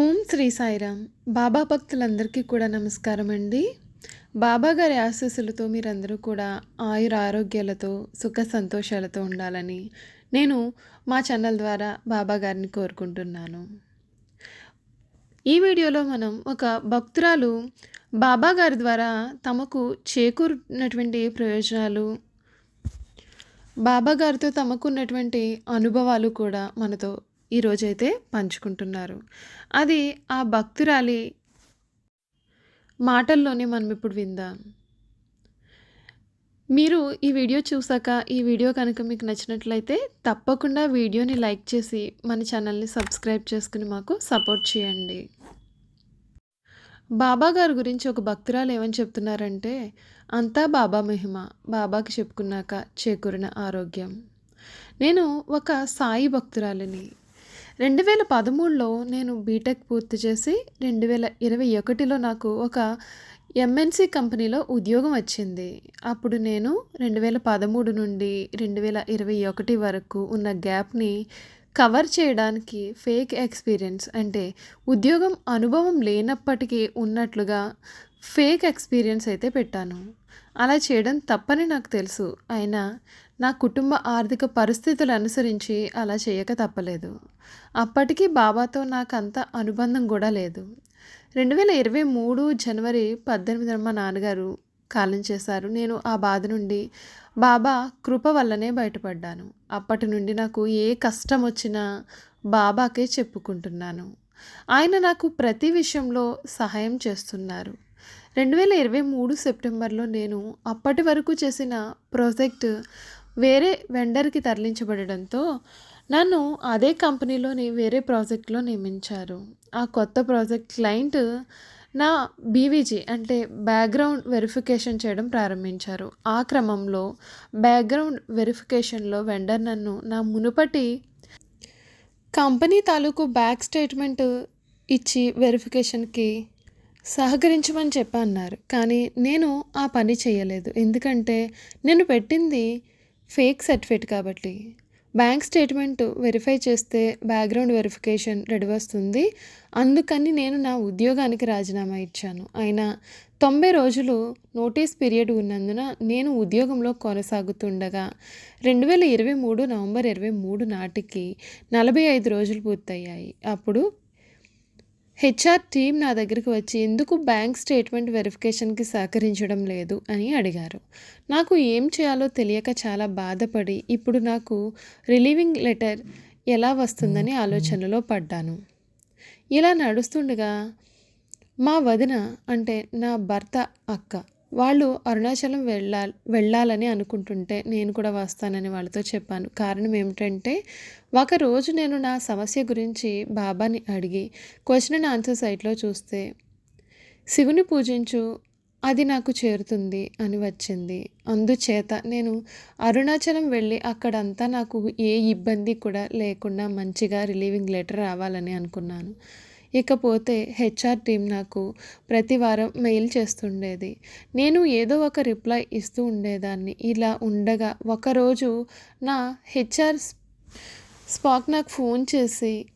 ఓం శ్రీ సాయిరామ్. బాబా భక్తులందరికీ కూడా నమస్కారం అండి. బాబా గారి ఆశీస్సులతో మీరందరూ కూడా ఆయుర ఆరోగ్యాలతో సుఖ సంతోషాలతో ఉండాలని నేను మా ఛానల్ ద్వారా బాబా గారిని కోరుకుంటున్నాను. ఈ వీడియోలో మనం ఒక భక్తురాలు బాబా గారి ద్వారా తమకు చేకూరినటువంటి ప్రయోజనాలు బాబా గారితో తమకున్నటువంటి అనుభవాలు కూడా మనతో ఈరోజైతే పంచుకుంటున్నారు. అది ఆ భక్తురాలి మాటల్లోనే మనం ఇప్పుడు విందాం. మీరు ఈ వీడియో చూసాక ఈ వీడియో కనుక మీకు నచ్చినట్లయితే తప్పకుండా వీడియోని లైక్ చేసి మన ఛానల్ని సబ్స్క్రైబ్ చేసుకుని మాకు సపోర్ట్ చేయండి. బాబా గారి గురించి ఒక భక్తురాలు ఏమని చెప్తున్నారంటే అంతా బాబా మహిమ బాబాకి చెప్పుకున్నాక చేకూరిన ఆరోగ్యం. నేను ఒక సాయి భక్తురాలిని. రెండు వేల పదమూడులో నేను బీటెక్ పూర్తి చేసి రెండు వేల ఇరవై ఒకటిలో నాకు ఒక ఎంఎన్సి కంపెనీలో ఉద్యోగం వచ్చింది. అప్పుడు నేను రెండు వేల పదమూడు నుండి రెండు వేల ఇరవై ఒకటి వరకు ఉన్న గ్యాప్ని కవర్ చేయడానికి ఫేక్ ఎక్స్పీరియన్స్ అంటే ఉద్యోగం అనుభవం లేనప్పటికీ ఉన్నట్లుగా ఫేక్ ఎక్స్పీరియన్స్ అయితే పెట్టాను. అలా చేయడం తప్పని నాకు తెలుసు. అయినా నా కుటుంబ ఆర్థిక పరిస్థితులు అనుసరించి అలా చేయక తప్పలేదు. అప్పటికీ బాబాతో నాకు అంత అనుబంధం కూడా లేదు. రెండు వేల ఇరవై మూడు జనవరి పద్దెనిమిదిన మా నాన్నగారు కాలం చేశారు. నేను ఆ బాధ నుండి బాబా కృప వల్లనే బయటపడ్డాను. అప్పటి నుండి నాకు ఏ కష్టం వచ్చినా బాబాకే చెప్పుకుంటున్నాను. ఆయన నాకు ప్రతి విషయంలో సహాయం చేస్తున్నారు. రెండు వేల ఇరవై మూడు సెప్టెంబర్లో నేను అప్పటి వరకు చేసిన ప్రాజెక్ట్ వేరే వెండర్కి తరలించబడడంతో నన్ను అదే కంపెనీలోని వేరే ప్రాజెక్ట్లో నియమించారు. ఆ కొత్త ప్రాజెక్ట్ క్లయింట్ నా బీవీజీ అంటే బ్యాక్గ్రౌండ్ వెరిఫికేషన్ చేయడం ప్రారంభించారు. ఆ క్రమంలో బ్యాక్గ్రౌండ్ వెరిఫికేషన్లో వెండర్ నన్ను నా మునుపటి కంపెనీ తాలూకు బ్యాక్ స్టేట్మెంట్ ఇచ్చి వెరిఫికేషన్కి సహకరించమని చెప్పి అన్నారు. కానీ నేను ఆ పని చేయలేదు. ఎందుకంటే నేను పెట్టింది ఫేక్ సర్టిఫికేట్ కాబట్టి. బ్యాంక్ స్టేట్మెంట్ వెరిఫై చేస్తే బ్యాక్గ్రౌండ్ వెరిఫికేషన్ రెడీ వస్తుంది. అందుకని నేను నా ఉద్యోగానికి రాజీనామా ఇచ్చాను. అయినా తొంభై రోజులు నోటీస్ పీరియడ్ ఉన్నందున నేను ఉద్యోగంలో కొనసాగుతుండగా రెండు వేల ఇరవై మూడు నవంబర్ ఇరవై మూడు నాటికి నలభై ఐదు రోజులు పూర్తయ్యాయి. అప్పుడు హెచ్ఆర్ టీం నా దగ్గరికి వచ్చి ఎందుకు బ్యాంక్ స్టేట్మెంట్ వెరిఫికేషన్కి సహకరించడం లేదు? అని అడిగారు. నాకు ఏం చేయాలో తెలియక చాలా బాధపడి ఇప్పుడు నాకు రిలీవింగ్ లెటర్ ఎలా వస్తుందని ఆలోచనలో పడ్డాను. ఇలా నడుస్తుండగా మా వదిన అంటే నా భర్త అక్క వాళ్ళు అరుణాచలం వెళ్ళాలి వెళ్ళాలని అనుకుంటుంటే నేను కూడా వస్తానని వాళ్ళతో చెప్పాను. కారణం ఏమిటంటే ఒకరోజు నేను నా సమస్య గురించి బాబాని అడిగి క్వశ్చన్ అండ్ ఆన్సర్ సైట్లో చూస్తే శివుని పూజించు అది నాకు చేరుతుంది అని వచ్చింది. అందుచేత నేను అరుణాచలం వెళ్ళి అక్కడంతా నాకు ఏ ఇబ్బంది కూడా లేకుండా మంచిగా రిలీవింగ్ లెటర్ రావాలని అనుకున్నాను. ఇకపోతే హెచ్ఆర్ టీం నాకు ప్రతి వారం మెయిల్ చేస్తుండేది. నేను ఏదో ఒక రిప్లై ఇస్తూ ఉండేదాన్ని. ఇలా ఉండగా ఒకరోజు నా హెచ్ఆర్ స్పాక్ నాకు ఫోన్ చేసి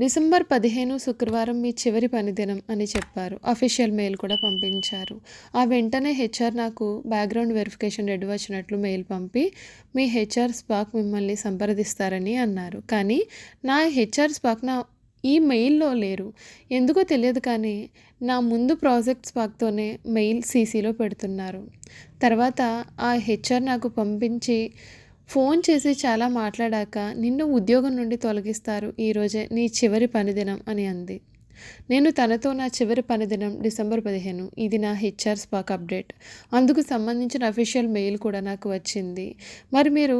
డిసెంబర్ పదిహేను శుక్రవారం మీ చివరి పనిదినం అని చెప్పారు. అఫీషియల్ మెయిల్ కూడా పంపించారు. ఆ వెంటనే హెచ్ఆర్ నాకు బ్యాక్గ్రౌండ్ వెరిఫికేషన్ రెడీ వచ్చినట్లు మెయిల్ పంపి మీ హెచ్ఆర్ స్పాక్ మిమ్మల్ని సంప్రదిస్తారని అన్నారు. కానీ నా హెచ్ఆర్ స్పాక్ నా ఈ మెయిల్లో లేరు. ఎందుకో తెలియదు కానీ నా ముందు ప్రాజెక్ట్ స్పాక్తోనే మెయిల్ సీసీలో పెడుతున్నారు. తర్వాత ఆ హెచ్ఆర్ నాకు పంపించి ఫోన్ చేసి చాలా మాట్లాడాక నిన్ను ఉద్యోగం నుండి తొలగిస్తారు ఈరోజే నీ చివరి పనిదినం అని అంది. నేను తనతో నా చివరి పనిదినం డిసెంబర్ పదిహేను. ఇది నా హెచ్ఆర్ స్పాక్ అప్డేట్. అందుకు సంబంధించిన అఫీషియల్ మెయిల్ కూడా నాకు వచ్చింది. మరి మీరు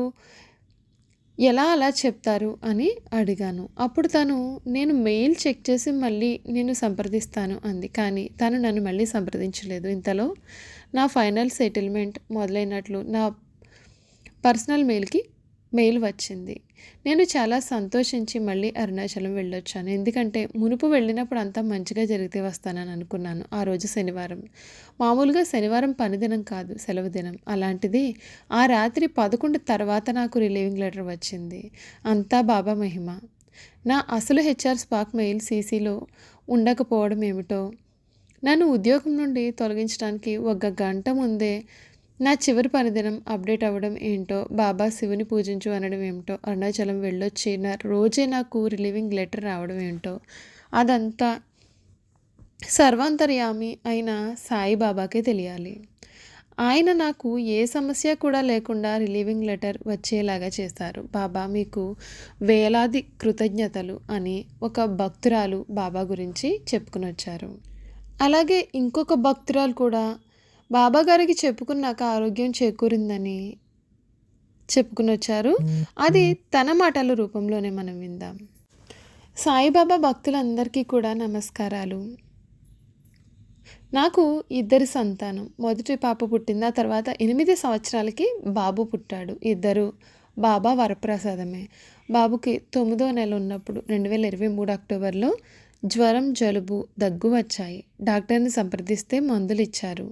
ఎలా అలా చెప్తారు అని అడిగాను. అప్పుడు తను నేను మెయిల్ చెక్ చేసి మళ్ళీ నేను సంప్రదిస్తాను అంది. కానీ తను నన్ను మళ్ళీ సంప్రదించలేదు. ఇంతలో నా ఫైనల్ సెటిల్మెంట్ మొదలైనట్లు నా పర్సనల్ మెయిల్కి మెయిల్ వచ్చింది. నేను చాలా సంతోషించి మళ్ళీ అరుణాచలం వెళ్ళొచ్చాను. ఎందుకంటే మునుపు వెళ్ళినప్పుడు అంతా మంచిగా జరిగితే వస్తానని అనుకున్నాను ఆ రోజు శనివారం. మామూలుగా శనివారం పనిదినం కాదు సెలవు దినం. అలాంటిది ఆ రాత్రి పదకొండు తర్వాత నాకు రిలీవింగ్ లెటర్ వచ్చింది. అంతా బాబా మహిమ. నా అసలు హెచ్ఆర్ స్పాక్ మెయిల్ సీసీలో ఉండకపోవడం ఏమిటో? నన్ను ఉద్యోగం నుండి తొలగించడానికి ఒక గంట ముందే నా చివరి పనిదినం అప్డేట్ అవ్వడం ఏంటో బాబా శివుని పూజించు అనడం ఏమిటో అరుణాచలం వెళ్ళొచ్చిన రోజే నాకు రిలీవింగ్ లెటర్ రావడం ఏంటో అదంతా సర్వాంతర్యామి అయిన సాయిబాబాకే తెలియాలి. ఆయన నాకు ఏ సమస్య కూడా లేకుండా రిలీవింగ్ లెటర్ వచ్చేలాగా చేస్తారు. బాబా మీకు వేలాది కృతజ్ఞతలు అని ఒక భక్తురాలు బాబా గురించి చెప్పుకుని వచ్చారు అలాగే ఇంకొక భక్తురాలు కూడా బాబా గారికి చెప్పుకున్నాక ఆరోగ్యం చేకూరిందని చెప్పుకుని వచ్చారు అది తన మాటల రూపంలోనే మనం విందాం. సాయిబాబా భక్తులందరికీ కూడా నమస్కారాలు. నాకు ఇద్దరు సంతానం. మొదటి పాప పుట్టింది ఆ తర్వాత ఎనిమిది సంవత్సరాలకి బాబు పుట్టాడు. ఇద్దరు బాబా వరప్రసాదమే. బాబుకి తొమ్మిదో నెల ఉన్నప్పుడు రెండు వేల ఇరవై మూడు అక్టోబర్లో జ్వరం జలుబు దగ్గు వచ్చాయి. డాక్టర్ని సంప్రదిస్తే మందులు ఇచ్చారు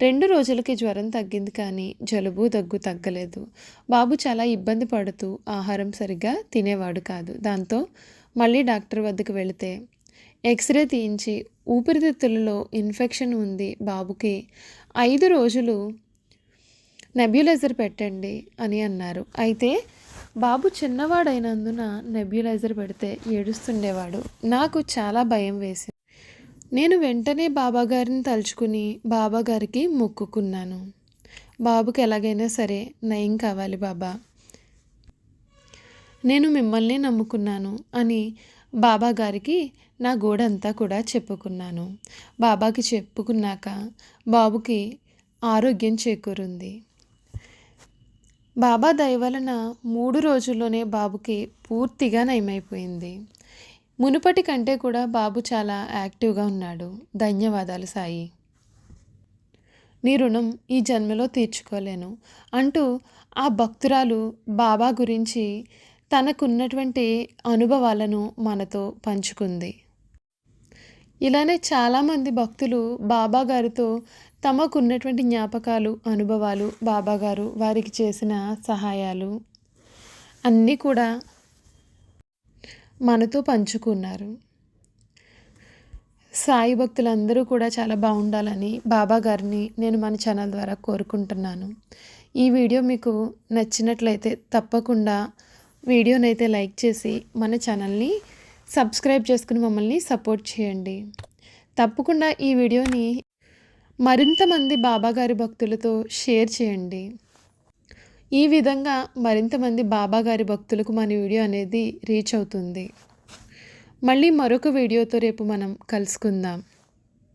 రెండు రోజులకి జ్వరం తగ్గింది కానీ జలుబు దగ్గు తగ్గలేదు. బాబు చాలా ఇబ్బంది పడుతూ ఆహారం సరిగ్గా తినేవాడు కాదు. దాంతో మళ్ళీ డాక్టర్ వద్దకు వెళితే ఎక్స్రే తీయించి ఊపిరితిత్తులలో ఇన్ఫెక్షన్ ఉంది బాబుకి ఐదు రోజులు నెబ్యులైజర్ పెట్టండి అని అన్నారు. అయితే బాబు చిన్నవాడైనందున నెబ్యులైజర్ పెడితే ఏడుస్తుండేవాడు. నాకు చాలా భయం వేసింది. నేను వెంటనే బాబాగారిని తలుచుకుని బాబాగారికి మొక్కుకున్నాను. బాబుకి ఎలాగైనా సరే నయం కావాలి బాబా. నేను మిమ్మల్ని నమ్ముకున్నాను అని బాబాగారికి నా గోడంతా కూడా చెప్పుకున్నాను. బాబాకి చెప్పుకున్నాక బాబుకి ఆరోగ్యం చేకూరుంది. బాబా దయవలన మూడు రోజుల్లోనే బాబుకి పూర్తిగా నయమైపోయింది. మునుపటి కంటే కూడా బాబు చాలా యాక్టివ్గా ఉన్నాడు. ధన్యవాదాలు సాయి. నీ రుణం ఈ జన్మలో తీర్చుకోలేను అంటూ ఆ భక్తురాలు బాబా గురించి తనకున్నటువంటి అనుభవాలను మనతో పంచుకుంది. ఇలానే చాలామంది భక్తులు బాబా గారితో తమకున్నటువంటి జ్ఞాపకాలు అనుభవాలు బాబాగారు వారికి చేసిన సహాయాలు అన్నీ కూడా మనతో పంచుకున్నారు. సాయి భక్తులందరూ కూడా చాలా బాగుండాలని బాబా గారిని నేను మన ఛానల్ ద్వారా కోరుకుంటున్నాను. ఈ వీడియో మీకు నచ్చినట్లయితే తప్పకుండా వీడియోనైతే లైక్ చేసి మన ఛానల్ని సబ్స్క్రైబ్ చేసుకుని మమ్మల్ని సపోర్ట్ చేయండి. తప్పకుండా ఈ వీడియోని మరింత మంది బాబాగారి భక్తులతో షేర్ చేయండి. ఈ విధంగా మరింత మంది బాబాగారి భక్తులకు మన వీడియో అనేది రీచ్ అవుతుంది. మళ్ళీ మరొక వీడియోతో రేపు మనం కలుసుకుందాం.